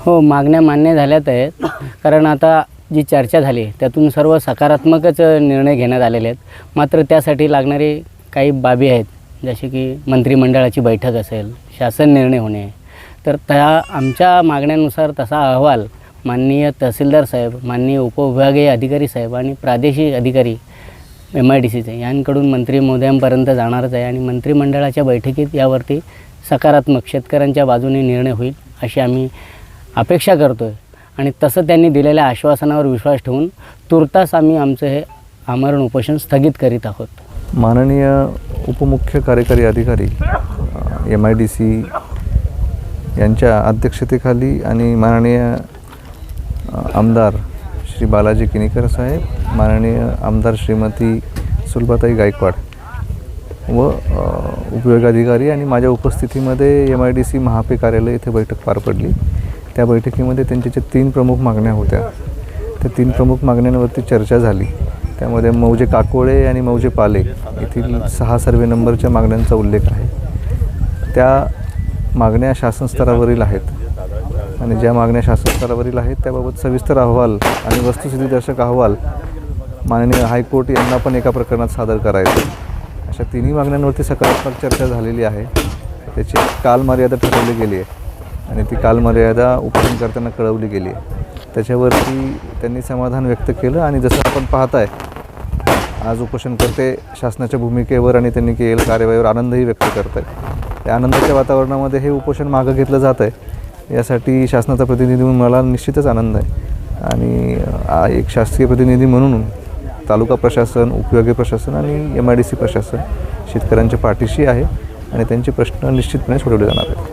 हो मागण्या मान्य झाल्यात आहेत. कारण आता जी चर्चा झाली त्यातून सर्व सकारात्मकच निर्णय घेण्यात आलेले आहेत. मात्र त्यासाठी लागणारी काही बाबी आहेत जसे की मंत्रिमंडळाची बैठक असेल शासन निर्णय होणे. तर त्या आमच्या मागण्यानुसार तसा अहवाल माननीय तहसीलदार साहेब माननीय उपविभागीय अधिकारी साहेब आणि प्रादेशिक अधिकारी एम आय डी सीचे यांकडून मंत्री महोदयांपर्यंत जाणारच आहे आणि मंत्रिमंडळाच्या बैठकीत यावरती सकारात्मक शेतकऱ्यांच्या बाजूने निर्णय होईल अशी आम्ही अपेक्षा करतो आहे आणि तसं त्यांनी दिलेल्या आश्वासनावर विश्वास ठेवून तुर्तास आम्ही आमचं हे आमरण उपोषण स्थगित करीत आहोत. माननीय उपमुख्य कार्यकारी अधिकारी एम आय डी सी यांच्या अध्यक्षतेखाली आणि माननीय आमदार श्री बालाजी किनीकर साहेब माननीय आमदार श्रीमती सुलभाताई गायकवाड व उपयोगाधिकारी आणि माझ्या उपस्थितीमध्ये M I D C Mahape कार्यालय येथे बैठक पार पडली. त्या बैठकीमध्ये त्यांच्या ज्या तीन प्रमुख मागण्या होत्या. त्या तीन प्रमुख मागण्यांवरती चर्चा झाली. त्यामध्ये मौजे काकोळे आणि मौजे पाले येथील सहा सर्वे नंबरच्या मागण्यांचा उल्लेख आहे. त्या मागण्या शासन स्तरावरील आहेत. आणि ज्या मागण्या शासन स्तरावरील आहेत त्याबाबत सविस्तर अहवाल आणि वस्तुस्थितीदर्शक अहवाल माननीय हायकोर्ट यांना पण एका प्रकरणात सादर करायचं अशा तिन्ही मागण्यांवरती सकारात्मक चर्चा झालेली आहे. त्याची कालमर्यादा ठरवली गेली आहे. आणि ती कालमर्यादा उपोषण करताना कळवली गेली. आहे त्याच्यावरती त्यांनी समाधान व्यक्त केलं आणि जसं आपण पाहताय आज उपोषणकर्ते शासनाच्या भूमिकेवर आणि त्यांनी केलेल्या कार्यवाहीवर आनंदही व्यक्त करत आहेत त्या आनंदाच्या वातावरणामध्ये हे उपोषण मागं घेतलं जात आहे यासाठी शासनाचा प्रतिनिधी म्हणून मला निश्चितच आनंद आहे. आणि एक शासकीय प्रतिनिधी म्हणून तालुका प्रशासन उपयोगी प्रशासन आणि एम आय डी सी प्रशासन शेतकऱ्यांच्या पाठीशी आहे आणि त्यांचे प्रश्न निश्चितपणे सोडवले जाणार आहेत.